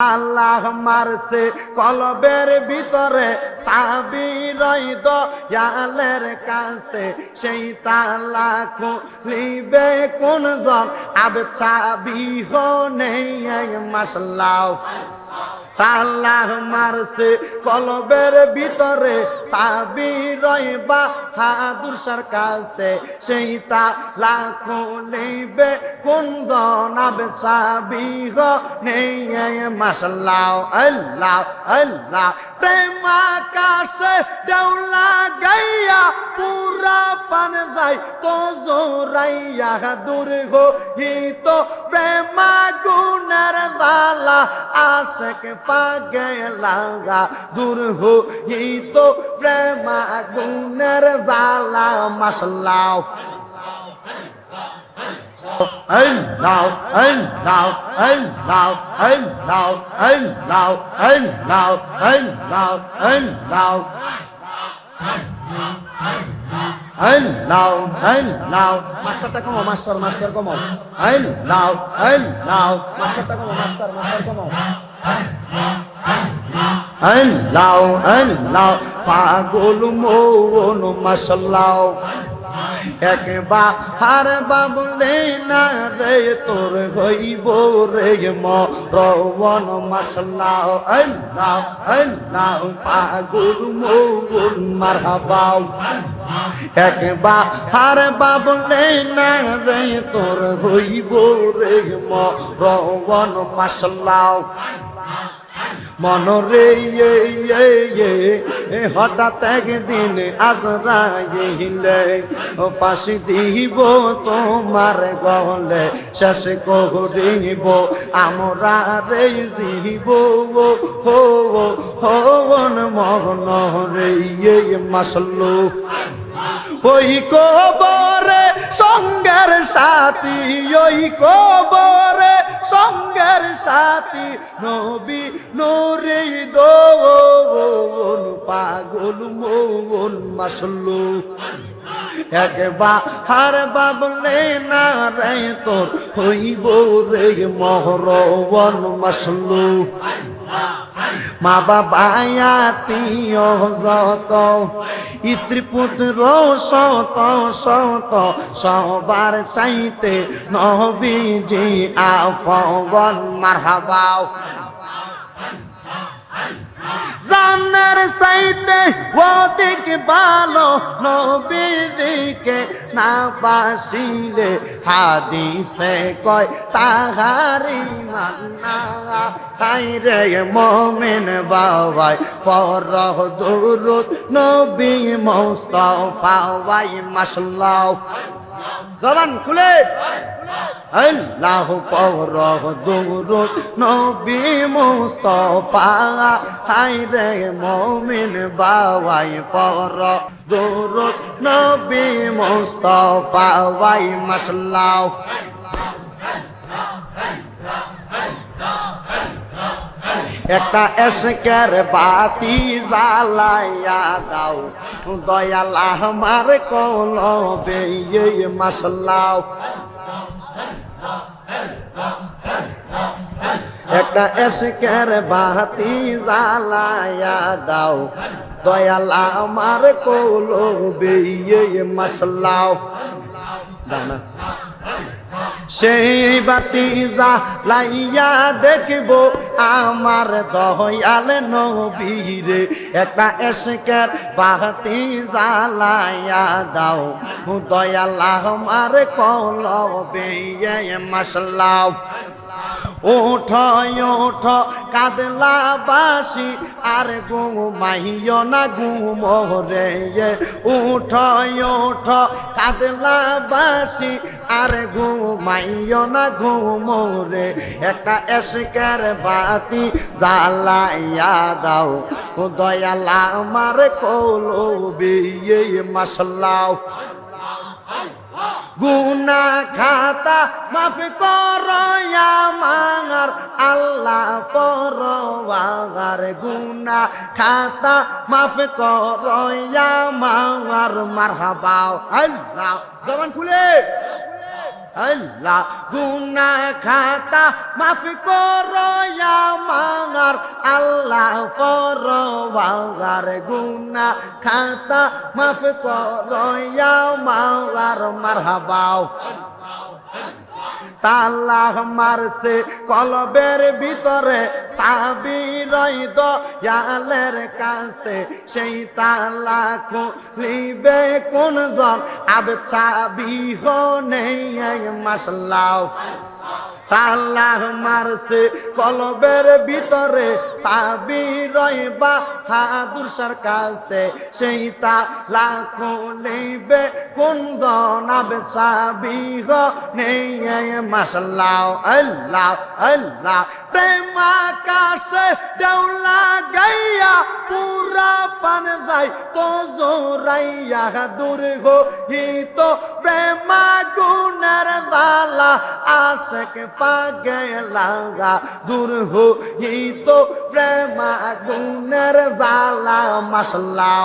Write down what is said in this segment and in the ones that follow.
আল্লাহ মারছে কলবের ভিতরে, সাবি রইদ ইয়ালের কাছে। সেই তালা খুলিবে কোন জন আবে চাবি হো নেই মাসলাও আল্লাহ মারছে কলবের ভিতরে, সাবি রইবা হাদুরসার কাছে। সেই তা লাখো নেবে কোন জনাবে সাবি গো নেই মাসাল্লাহ আল্লাহ আল্লাহ। প্রেম আকাশে দেউলা গাইয়া পুরা পান যাই তো জোরাইয়া। দূর গো হি তো প্রেম জালা আশেক পাগে লাগা দূর হো হি তো প্রেম গুণের জালা মাসাল্লাহ Allah, Allah, Allah, Allah, Allah, Allah, Allah, Allah. আইন আল্লাহ মাস্টারটা কমাও মাস্টার মাস্টার কমো আইন আল্লাহ মাস্টারটা কমাও মাস্টার মাস্টার কমাও। আইন লাও আইন লাও পাগল মৌন মাসাল্লাহ একবার বাবলে না রে, তোর হইব রে মরবন মাসাল্লাহ আল্লাহ আল্লাহ, পাগল মৌন মারহাবাও একবার বাবলে না রে, তোর হইব রে মরবন মাসাল্লাহ মনরে ইয়ে ইয়ে ইয়ে। হঠাৎ একদিন আজরাইলে ফাঁসি দিব তোমার গলে শেষ করিব আমরা রে জীব হো হন মগন রে মাসলো। ওই কবরে সঙ্গের সাথী ওই কবরে, সঙ্গের সাথী নবী নরে দোন, পাগল মন মাসলু একবার হার বাবলে না রে তোর হইব রে মহরবন মাসলু মা বাবা আত্মীয় যত স্ত্রী পুত্র শত শত সবার চাইতে নবীজি আফগন মারহাবাও জানার সাইতে অধিক ভালো নবীদিকে না বাসিলে হাদিসে কয় তাহারি মান্না। হাই রে মমিন বাবাই, ফরহ দুরুদ নবী মুস্তাফা ওয়াই, মাশাল্লাহ। জবান খুলে। আল্লাহ ফরহ দুরু নবী মুস্তফা। হাই রে মমিন বাবাই ফরহ দুরু নবী মুস্তফা। ওয়াই মাশাল্লাহ। একটা এসকের বাতি জ্বালাইয়া দাও। দয়াল আমার কোন বেয়ে মাসাল্লাও একটা এসকের বাতি জ্বালাইয়া দাও। দয়াল আমার কোল বেয়ে মাসাল্লাও দানা সেই বাতি যা লাইয়া দেখব আমার দহয়াল নবীরে একটা এসকের বাতি লাইয়া দাও। দয়াল আমার কলবে মাসলাও ওঠ ওঠ, কাদলা বাসি, আর ঘুমাইও না ঘুমরে উঠ ওঠ, কাদলা বাসি, আর ঘুমাইও না ঘুমরে একটা এসকের বাতি জ্বালাইয়া দাও, দয়ালা আমার কলো বিয়ে মাসলাও গুনা খাতা মাফ করয়া মাঙার আল্লাহ পরওয়াগার গুনা খাতা মাফ করয়া মাঙার হাবাও আল্লাহ। জবান খুলে। আল্লাহ গুনা খাতা মাফ করো আমার আল্লাহ পরবার গুনা খাতা মাফ করো আমার মারহাবাও। তাল্লাহ মারছে, কলবের ভিতরে সাবি রইদ ইয়ালের কাছে। সেই তালা খুলিবে কোন জন আবে চাবি নেই মাসলাও। তাল্লাহ মারছে কলবের ভিতরে সাবি রইবা হাদুরসার কাছে সেই তালা খুলিবে কোন জন আবে চাবি নেই মাসাল্লাহ আল্লাহ আল্লাহ। প্রেম আকাশে দেউলা গাইয়া পুরা পান যায় তো জোরাইয়া দূর গো হি তো প্রেম গুণের জালা আশেক পাগে লাগা দূর হো হি তো প্রেমা গুণের জালা মাসাল্লাহ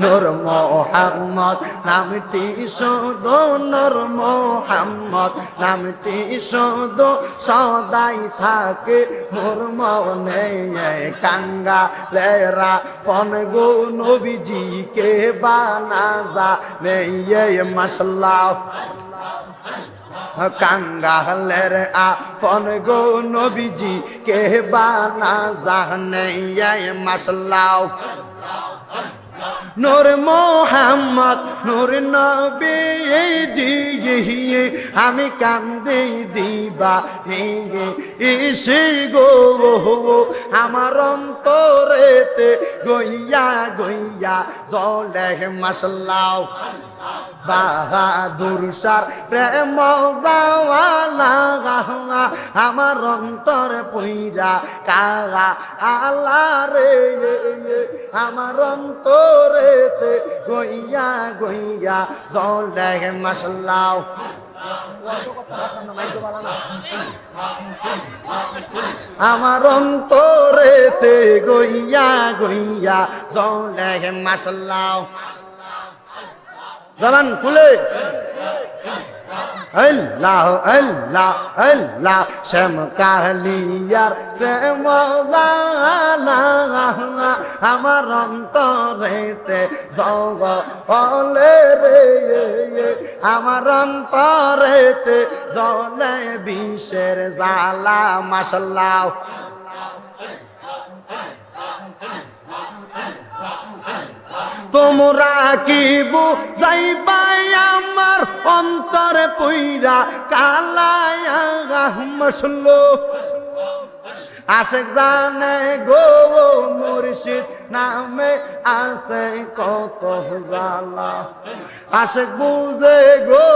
নূর মোহাম্মদ, নামটি শুধু নূর মোহাম্মদ, নামটি শুধু সদাই থাকে। মোর মনে কাঙ্গা লেরা ফন গো নবীজিকে বানা যা নেই মশলা কাঙ্গালের আপন গো নবীজি কে বানা জানে মাসলাও নূর মোহাম্মদ, নূর নবীজি আমি কান্দে দিবা নিয়ে ইসে গো আমার অন্তরেতে গইয়া গইয়া জলে মাসলাও বাহাদুর সার প্রেম আমার অন্তর পইরা কাগা আলা রে, আমার অন্তরেতে গইয়া গইয়া জলে মাসলাও আমার অন্তরেতে গইয়া গইয়া জলে মাসলাও জলান খুলে। আল্লাহ আল্লাহ আল্লাহ, শ্যাম কালিয়ার প্রেম আমার অন্তরেতে জগ হলে রে, আমার অন্তরেতে জলে বিষের জালা মাসাল্লাহ তোমরা কি বুঝাইবাই আমার অন্তরে পইরা কালায়া মসলো আশেক জানে গো মুর্শিদ, নামে আসে কত জালা আশেক বুঝে গো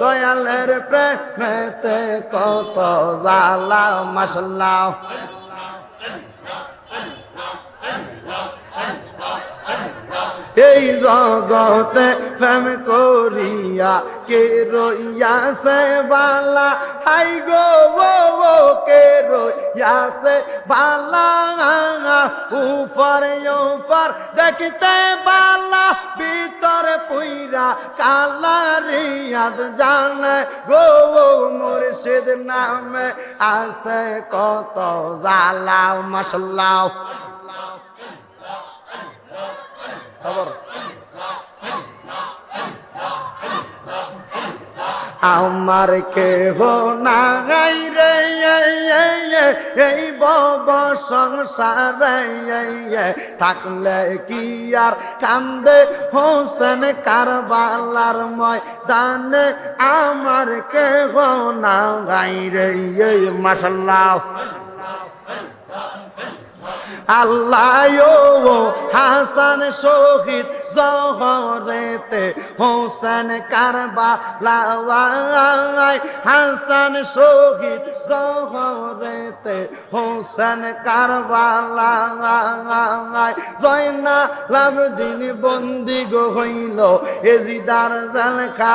দয়ালের প্রেমেতে কত জালা মশলা এই জগতে প্রেম করিয়া কে রইয়া সে বালা? হাই গো ও কে রইয়া সে বালা? উফর উফর, দেখতে বালা। ভিতরে পুইরা কালা রিয়াদ জানে। গো মুর্শিদ নামে আছে কত জালাও মশলাও খবর। আমার কেহ নাই রে, এই বব সংসারে, থাকলে কি আর কান্দে হোসেন কারবালার ময়দানে? আমার কেহ নাই রে মাসাল্লাহ আল্লাহ হাসান শহীদ জহরেতে হোসেন কারবা লাওয়াই হাসান শহীদ জহরেতে হোসেন কারবা জয়না লাভদিন বন্দি গো হইল এজিদার জালখা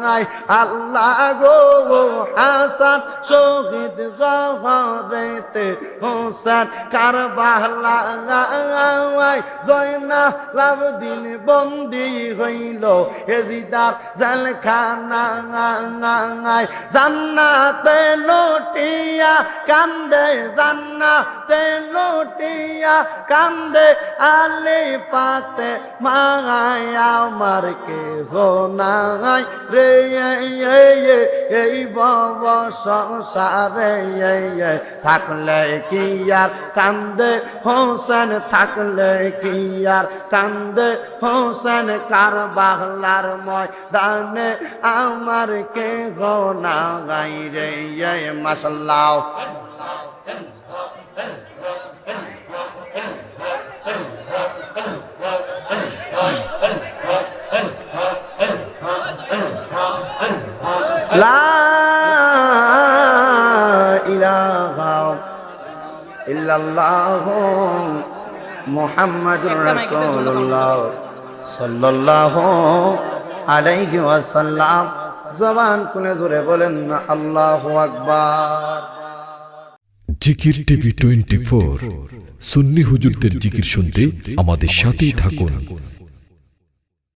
নাই আল্লাহ গো হাসান শহীদ জহরেতে হোসেন কারবালা জয়না লাভ দিন বন্দি হইল। এজিদার জেলখানায় জান্নাতে লটিয়া কান্দে, জান্নাতে লটিয়া কান্দে আলে পাতে মায়া আমার কে হো রে এই বব সংসারে থাকলে কি আর কান্দে হোসেন থাকলে কি আর? কান্দে হোসেন কার বাহলার ময়দানে আমার কে হো গাই রে মাসাল্লাহ লা ইল্লাল্লাহ মুহাম্মাদুর রাসূলুল্লাহ সাল্লাল্লাহু আলাইহি ওয়াসাল্লাম। জবান কোনে জোরে বলেন না আল্লাহু আকবার। জিকির টিভি টোয়েন্টি ফোর। সুন্নি হুজুরদের জিকির শুনতে আমাদের সাথেই থাকুন।